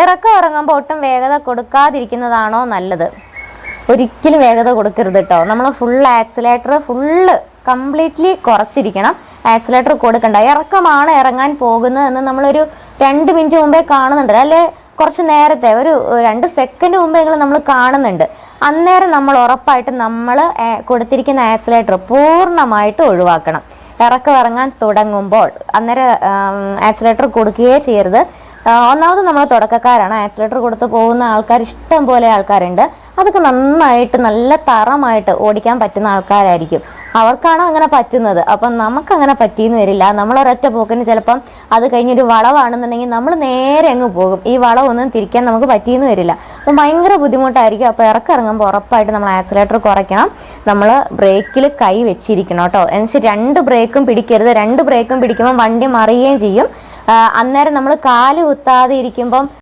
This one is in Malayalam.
ഇറക്കം ഇറങ്ങുമ്പോൾ ഒട്ടും വേഗത കൊടുക്കാതിരിക്കുന്നതാണോ നല്ലത്? ഒരിക്കലും വേഗത കൊടുക്കരുത് കേട്ടോ നമ്മൾ ഫുൾ ആക്സിലേറ്റർ ഫുള്ള് കംപ്ലീറ്റ്ലി കുറച്ചിരിക്കണം. ആക്സിലേറ്റർ കൊടുക്കണ്ട. ഇറക്കമാണ് ഇറങ്ങാൻ പോകുന്നത് എന്ന് നമ്മളൊരു രണ്ട് മിനിറ്റ് മുമ്പേ കാണുന്നുണ്ട്. അല്ലെ? കുറച്ച് നേരത്തെ ഒരു രണ്ട് സെക്കൻഡ് മുമ്പെങ്കിലും നമ്മൾ കാണുന്നുണ്ട്. അന്നേരം നമ്മൾ ഉറപ്പായിട്ട് നമ്മൾ കൊടുത്തിരിക്കുന്ന ആക്സിലേറ്റർ പൂർണമായിട്ട് ഒഴിവാക്കണം. ഇറക്കം ഇറങ്ങാൻ തുടങ്ങുമ്പോൾ അന്നേരം ആക്സിലേറ്റർ കൊടുക്കുകയേ ചെയ്യരുത്. ഒന്നാമത് നമ്മൾ തുടക്കക്കാരാണ്. ആക്സിലേറ്റർ കൊടുത്ത് പോകുന്ന ആൾക്കാർ ഇഷ്ടം പോലെ ആൾക്കാരുണ്ട്. അതൊക്കെ നന്നായിട്ട് നല്ല തറമായിട്ട് ഓടിക്കാൻ പറ്റുന്ന ആൾക്കാരായിരിക്കും. അവർക്കാണ് അങ്ങനെ പറ്റുന്നത്. അപ്പം നമുക്ക് അങ്ങനെ പറ്റിയെന്ന് വരില്ല. നമ്മൾ ഒരൊറ്റ പോക്കിന് ചിലപ്പം അത് കഴിഞ്ഞൊരു വളവാണെന്നുണ്ടെങ്കിൽ നമ്മൾ നേരെ അങ്ങ് പോകും. ഈ വളവൊന്നും തിരിക്കാൻ നമുക്ക് പറ്റിയെന്ന് വരില്ല. അപ്പം ഭയങ്കര ബുദ്ധിമുട്ടായിരിക്കും. അപ്പോൾ ഇറക്കിറങ്ങുമ്പോൾ ഉറപ്പായിട്ട് നമ്മൾ ആക്സിലേറ്റർ കുറയ്ക്കണം. നമ്മൾ ബ്രേക്കിൽ കൈ വെച്ചിരിക്കണം കേട്ടോ. എന്നുവെച്ചാൽ രണ്ട് ബ്രേക്കും പിടിക്കരുത്. രണ്ട് ബ്രേക്കും പിടിക്കുമ്പോൾ വണ്ടി മറിയുകയും ചെയ്യും. അന്നേരം നമ്മൾ കാൽ കുത്താതെ ഇരിക്കുമ്പം